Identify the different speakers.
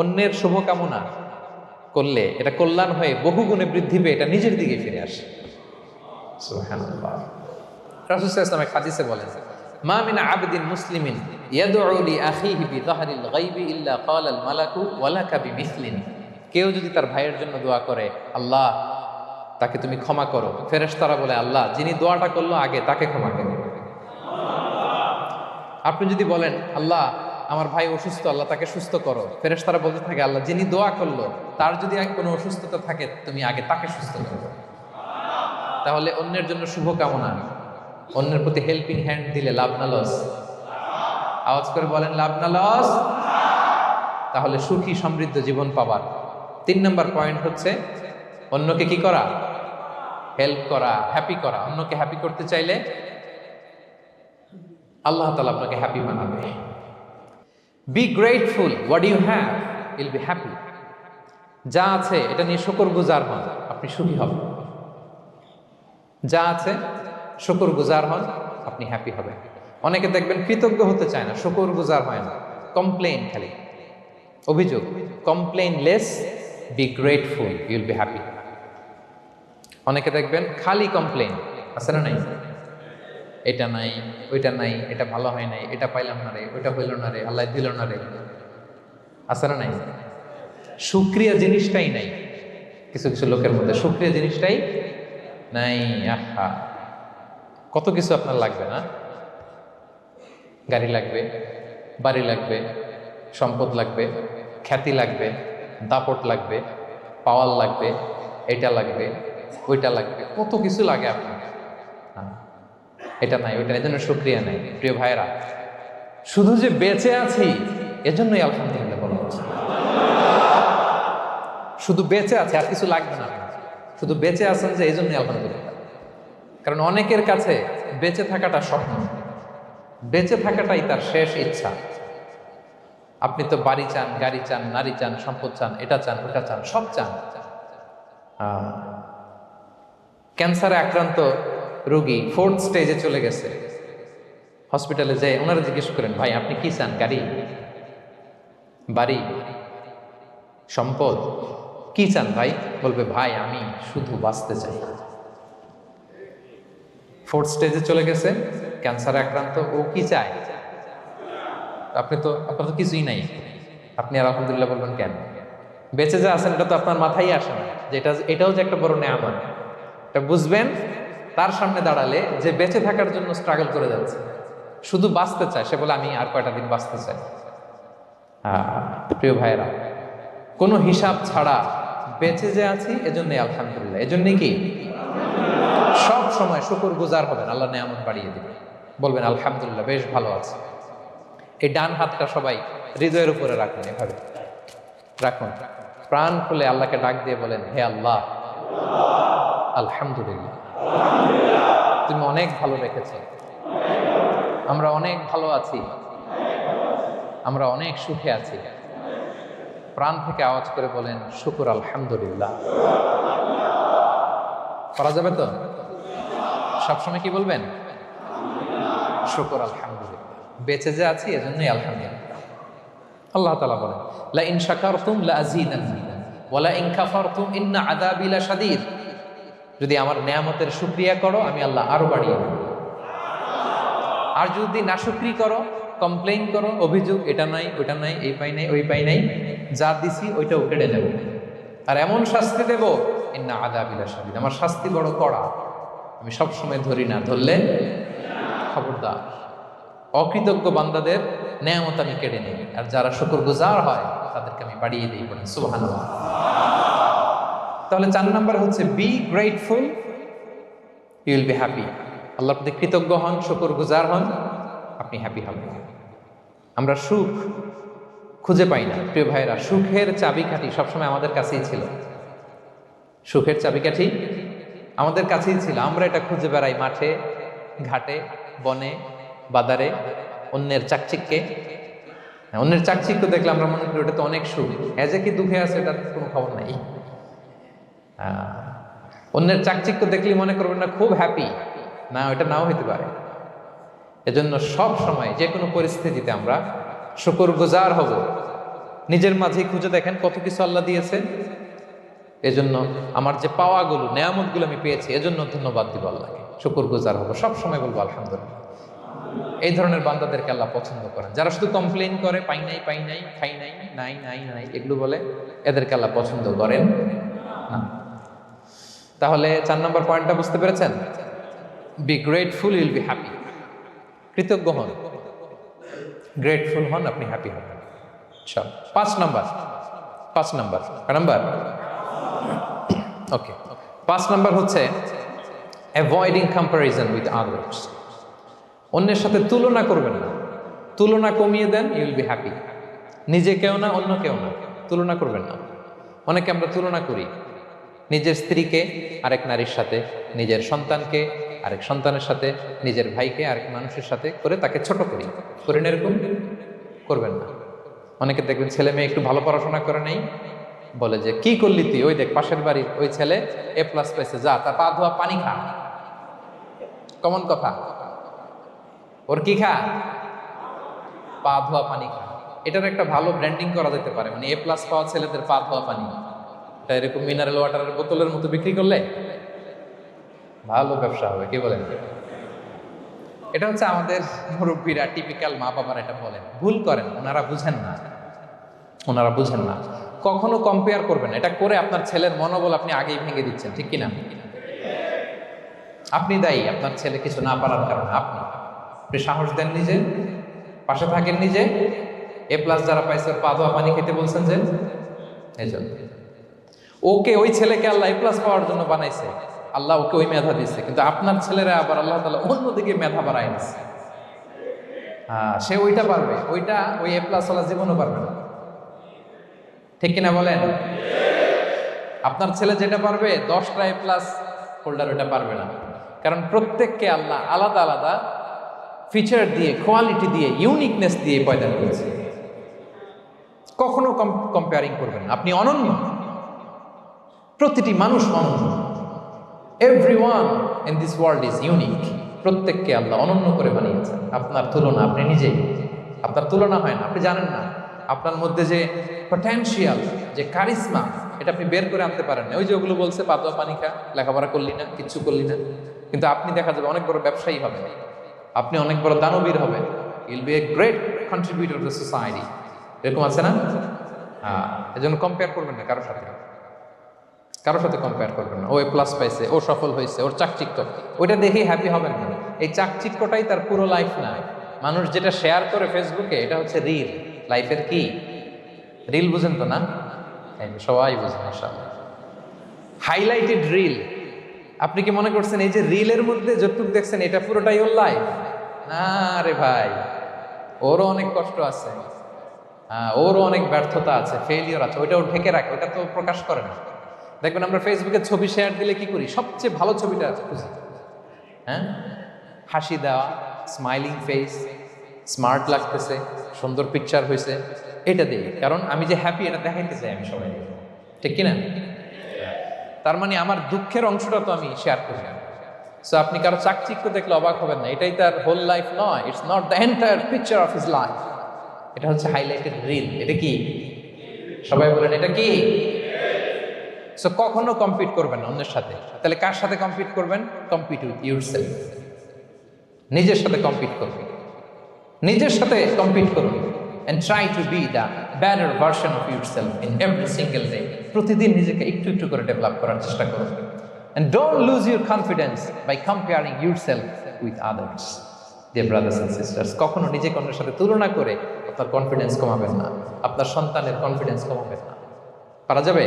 Speaker 1: অন্যের শুভকামনা করলে এটা কল্যাণ হয়ে বহু গুণে বৃদ্ধি পেয়ে এটা নিজের দিকে ফিরে আসে। রাসূল ইসলামের হাদিসে বলেন, মা মিন আবদিন মুসলিমিন ইয়াদউ লি আখিহি বি যাহরিল গায়বি ইল্লা ক্বালা আল মালাকু ওয়ালাকা বিমিসলিন। কেউ যদি তার ভাইয়ের জন্য দোয়া করে, আল্লাহ, তাকে তুমি ক্ষমা করো। ফেরেশতারা বলে, আল্লাহ, যিনি দোয়াটা করল আগে তাকে ক্ষমা করো আপনি যদি বলেন, আল্লাহ আমার ভাই অসুস্থ, আল্লাহ তাকে সুস্থ করো। ফেরেস তারা বলতে থাকে, আল্লাহ যিনি দোয়া করল, তার যদি কোনো অসুস্থতা থাকে, তুমি আগে তাকে সুস্থ করো। তাহলে অন্যের জন্য শুভকামনা। অন্যের প্রতি হেল্পিং হ্যান্ড দিলে লাভ না লস আওয়াজ করে বলেন, লাভ না লস তাহলে সুখী সমৃদ্ধ জীবন পাবার। তিন নম্বর পয়েন্ট হচ্ছে, অন্যকে কি করা? হেল্প করা হ্যাপি করা। অন্যকে হ্যাপি করতে চাইলে, আল্লাহ তালা আপনাকে হ্যাপি বানাবে। Be grateful what you have you'll be happy যা আছে, এটা নিয়ে শকর গুজার হন। আপনি সুখী হবেন। যা আছে শকর গুজার হন, আপনি হ্যাপি হবেন। অনেকে দেখবেন কৃতজ্ঞ হতে চায় না শকর গুজার হয় না। কমপ্লেন খালি। অভিযোগ। Complain less be grateful you'll be happy অনেকে দেখবেন খালি কমপ্লেন আছে না নাই? এটা নাই, ওইটা নাই, এটা ভালো হয় নাই, এটা পাইলাম না রে, ওইটা হইল না রে, আল্লাহ দিল না রে। না নাই? সুক্রিয়া জিনিসটাই নাই। কিছু কিছু লোকের মধ্যে সুক্রিয়া জিনিসটাই নাই। আহা। কত কিছু আপনার লাগবে না? গাড়ি লাগবে, বাড়ি লাগবে, সম্পদ লাগবে, খ্যাতি লাগবে, দাপট লাগবে, পাওয়ার লাগবে, এটা লাগবে, ওইটা লাগবে, কত কিছু লাগে আপনার। এটা নাই ওইটা এজন্য সুক্রিয়া নাই, প্রিয় ভাইরা শুধু যে বেঁচে আছি, এজন্যই আলহামদুলিল্লাহ বলা হচ্ছে। শুধু বেঁচে আছে, আর কিছু লাগবে না। শুধু বেঁচে আছেন যে এই জন্যই আলহামদুলিল্লাহ। কারণ অনেকের কাছে বেঁচে থাকাটা স্বপ্ন। বেঁচে থাকাটাই তার শেষ ইচ্ছা। আপনি তো বাড়ি চান, গাড়ি চান, নারী চান, সম্পদ চান, এটা চান, ওটা চান, সব চান। ক্যান্সারে আক্রান্ত রোগী ফোর্থ স্টেজে চলে গেছে। হসপিটালে যেয়ে ওনারা জিজ্ঞেস করেন, ভাই, আপনি কি চান? গাড়ি? বাড়ি? সম্পদ? কি চান ভাই? বলবে, ভাই, আমি শুধু বাঁচতে চাই। ফোর্থ স্টেজে চলে গেছে ক্যান্সারে আক্রান্ত, ও কি চায়? আপনি তো, আপনার তো কিছুই নাই। আপনি আর আলহামদুলিল্লাহ বলবেন কেন? বেঁচে যা আছেন, এটা তো আপনার মাথায় আসে না। যে এটা এটাও যে একটা বড় নেয়ামত। এটা বুঝবেন তার সামনে দাঁড়ালে যে বেঁচে থাকার জন্য স্ট্রাগল করে যাচ্ছে। শুধু বাঁচতে চায়, সে বলে, আমি আর কয়টা দিন বাঁচতে চাই? প্রিয় ভাইয়েরা, কোনো হিসাব ছাড়া বেঁচে যে আছি, এজন্যই আলহামদুলিল্লাহ। এজন্যই কি? সব সময় শুকর গুজার হবেন, আল্লাহ নেয়ামত বাড়িয়ে দিবে বলবেন, আলহামদুলিল্লাহ, বেশ ভালো আছে। এই ডান হাতটা সবাই হৃদয়ের উপরে রাখুন এভাবে। রাখুন। প্রাণ খুলে আল্লাহকে ডাক দিয়ে বলেন, হে আল্লাহ, আলহামদুলিল্লাহ। তুমি অনেক ভালো রেখেছো আমরা অনেক ভালো আছি। আমরা অনেক সুখে আছি। প্রাণ থেকে আওয়াজ করে বলেন, শুকুর আলহামদুলিল্লাহ। করা যাবে তো? সবসময় কি বলবেন? শুকুর আলহামদুলিল্লাহ। বেঁচে যে আছি, এজন্যই আলহামদুলিল্লাহ। আল্লাহ তালা বলেন, লা ইন শাকারতুম লা আযীদান্নাকুম ওয়া লা ইন কাফারতুম ইন্না আযাবি যদি আমার নেয়ামতের শুকরিয়া করো, আমি আল্লাহ আরও বাড়িয়ে দেব। আর যদি নাশুকরি করো, কমপ্লেইন করো, অভিযোগ, এটা নাই, ওটা নাই, এই পাই নাই, ওই পাই নাই, যা দিছি ওইটাও কেড়ে নেব আর এমন শাস্তি দেব, ইন্না আযাবিলা শাদীদ আমার শাস্তি বড় কড়া। আমি সব সময় ধরি না, ধরলে খবরদার। অকৃতজ্ঞ বান্দাদের নেয়ামত আমি কেড়ে নিই। আর যারা শুকর গুজার হয়, তাদেরকে আমি বাড়িয়ে দিই বলেন, সুবহানাল্লাহ। তাহলে চার নাম্বার হচ্ছে be grateful you will be happy আল্লাহর প্রতি কৃতজ্ঞ হন শুকর গুজার হন আপনি হ্যাপি হবেন। আমরা সুখ খুঁজে পাই না। প্রিয় ভাইরা সুখের চাবিকাঠি সবসময় আমাদের কাছেই ছিল। সুখের চাবিকাঠি আমাদের কাছেই ছিল। আমরা এটা খুঁজে বেড়াই মাঠে ঘাটে বনে বাজারে অন্যের চাকচিক্যে। হ্যাঁ, অন্যের চাকচিক্য দেখলে আমরা মনে করি ওটা তো অনেক সুখ। এজে কি দুঃখে আছে এটার কোনো খবর নাই। অন্যের চাকচিক্য দেখলে মনে করবেন না, খুব হ্যাপি না ওটা নাও হইতে পারে। এজন্য সব সময় যে কোনো পরিস্থিতিতে আমরা শুকর গুজার হব। নিজের মাঝেই খুঁজে দেখেন কত কিছু আল্লাহ দিয়েছে। এজন্য আমার যে পাওয়াগুলো, নেয়ামতগুলো আমি পেয়েছি, এজন্য ধন্যবাদ দিব আল্লাহকে। শুকুর গুজার হব সবসময় বলব, আলহামদুলিল্লাহ। এই ধরনের বান্দাদেরকে আল্লাহ পছন্দ করেন। যারা শুধু কমপ্লেন করে, পাই নাই পাই নাই, খাই নাই নাই নাই নাই, এগুলো বলে, এদেরকে আল্লাহ পছন্দ করেন না। তাহলে চার নম্বর পয়েন্টটা বুঝতে পেরেছেন? Be grateful will be happy কৃতজ্ঞ হন। গ্রেটফুল হন, আপনি হ্যাপি হবেন চল পাঁচ নাম্বার। পাঁচ নাম্বার। নাম্বার? ওকে পাঁচ নাম্বার হচ্ছে অ্যাভয়েডিং কম্পারিজন উইথ আদার্স অন্যের সাথে তুলনা করবেন না। তুলনা কমিয়ে দেন ইউল বি হ্যাপি নিজে কেউ না, অন্য কেউ না। তুলনা করবেন না। অনেকে আমরা তুলনা করি। নিজের স্ত্রীকে, আরেক নারীর সাথে, নিজের সন্তানকে, আরেক সন্তানের সাথে, নিজের ভাইকে, আরেক মানুষের সাথে করে তাকে ছোট করি। করেন এরকম? করবেন না। অনেকে দেখবেন ছেলে মেয়ে একটু ভালো পড়াশোনা করে নেই, বলে যে, কি করলি তুই? ওই দেখ, পাশের বাড়ির ওই ছেলে এ প্লাস পাইছে যা, তার পা ধোয়া, পানি খা। কমন কথা। ওর কি খা? পা ধোয়া, পানি খা। এটার একটা ভালো ব্র্যান্ডিং করা যেতে পারে। মানে এ প্লাস পাওয়া ছেলেদের পা ধোয়া, পানি। এরকম মিনারেল ওয়াটারের বোতলের মতো বিক্রি করলে ভালো ব্যবসা হবে, কি বলেন? এটা হচ্ছে আমাদের মুরব্বীরা টিপিক্যাল মা বাবারা এটা বলেন। ভুল করেন, ওনারা বুঝেন না। ওনারা বুঝেন না। কখনো কম্পেয়ার করবেন এটা করে আপনার ছেলের মনোবল আপনি আগেই ভেঙে দিচ্ছেন, ঠিক কিনা? আপনি দায়ী, আপনার ছেলে কিছু না পারার কারণে, আপনি। আপনি সাহস দেন নিজে, পাশে থাকেন নিজে। এ প্লাস যারা পাইছে, ওর পা ধোয়া পানি খেতে বলছেন যে, এই জন্য ওকে ওই ছেলেকে আল্লাহ এ প্লাস পাওয়ার জন্য বানাইছে। আল্লাহ ওকে ওই মেধা দিচ্ছে কিন্তু আপনার ছেলেরা আবার আল্লাহ তালা অন্যদিকে মেধা বাড়াই দিচ্ছে হ্যাঁ সে ওইটা পারবে। ওইটা ওই এ প্লাস ওলা জীবনও পারবে না। ঠিক কিনা বলেন? আপনার ছেলে যেটা পারবে, দশটা এ প্লাস হোল্ডার ওটা পারবে না। কারণ প্রত্যেককে আল্লাহ আলাদা আলাদা ফিচার দিয়ে কোয়ালিটি দিয়ে ইউনিকনেস দিয়ে পয়দা করেছে। কখনো কম্পেয়ারিং করবেন আপনি অনন্য। প্রতিটি মানুষ অনন্য every one in this world is unique প্রত্যেককে আল্লাহ অনন্য করে বানিয়েছেন। আপনার তুলনা আপনি নিজেই। আপনার তুলনা হয় না, আপনি জানেন না। আপনার মধ্যে যে পটেন্সিয়াল যে কারিশমা এটা আপনি বের করে আনতে পারেন না। ওই যে ওগুলো বলছে পাতোয়া পানি খা, লেখাপড়া করলি না, কিচ্ছু করলি না। কিন্তু আপনি দেখা যাবে অনেক বড় ব্যবসায়ী হবেন। আপনি অনেক বড় দানবীর হবে he'll be a great contributor to society এরকম আছে না? হ্যাঁ এজন্য কম্পেয়ার করবেন না কারোর সাথে। কারোর সাথে কম্পেয়ার করবেন না। ও এ প্লাস পাইছে ও সফল হয়েছে ওর চাকচিক্য। ওইটা দেখেই হ্যাপি হবেন না এই চাকচিক্যটাই তার পুরো লাইফ না মানুষ যেটা শেয়ার করে ফেসবুকে এটা হচ্ছে রিল লাইফের কি? রিল বুঝেন তো না? সবাই বুঝেন মাশাআল্লাহ। হাইলাইটেড রিল আপনি কি মনে করছেন এই যে রিলের মধ্যে যতটুকু দেখছেন এটা পুরোটাই ওর লাইফ না রে ভাই। ওরও অনেক কষ্ট আছে। হ্যাঁ, ওরও অনেক ব্যর্থতা আছে ফেলিওর আছে ওইটা ও ঢেকে রাখে ওটা তো প্রকাশ করে না। দেখবেন আমরা ফেসবুকে ছবি শেয়ার দিলে কি করি? সবচেয়ে ভালো ছবিটা আছে, খুঁজি। হ্যাঁ? হাসি দেওয়া স্মাইলিং ফেস স্মার্ট লাগতেছে, সুন্দর পিকচার হয়েছে এটা দিই কারণ আমি যে হ্যাপি এটা দেখাইতে চাই আমি সবাই ঠিক কিনা? তার মানে আমার দুঃখের অংশটা তো আমি শেয়ার করি। সো আপনি কারও চাকচিক্য দেখলে অবাক হবেন না। এটাই তার হোল লাইফ নয়। It's not the entire picture of his life এটা হচ্ছে হাইলাইটেড রিল এটা কি? সবাই বলেন, এটা কি? সো কখনো কম্পিট করবেন না অন্যের সাথে। তাহলে কার সাথে কম্পিট করবেন? কম্পিট উইথ ইউর সেলফ নিজের সাথে কম্পিট করবেন। নিজের সাথে কম্পিট করুন and try to be the better version of yourself in every single day প্রতিদিন নিজেকে একটু একটু করে ডেভেলপ করার চেষ্টা করুন। And don't lose your confidence by comparing yourself with others dear brothers and sisters কখনো নিজেকে অন্যের সাথে তুলনা করে আপনার কনফিডেন্স কমাবেন না। আপনার সন্তানের কনফিডেন্স কমাবেন না। পারা যাবে?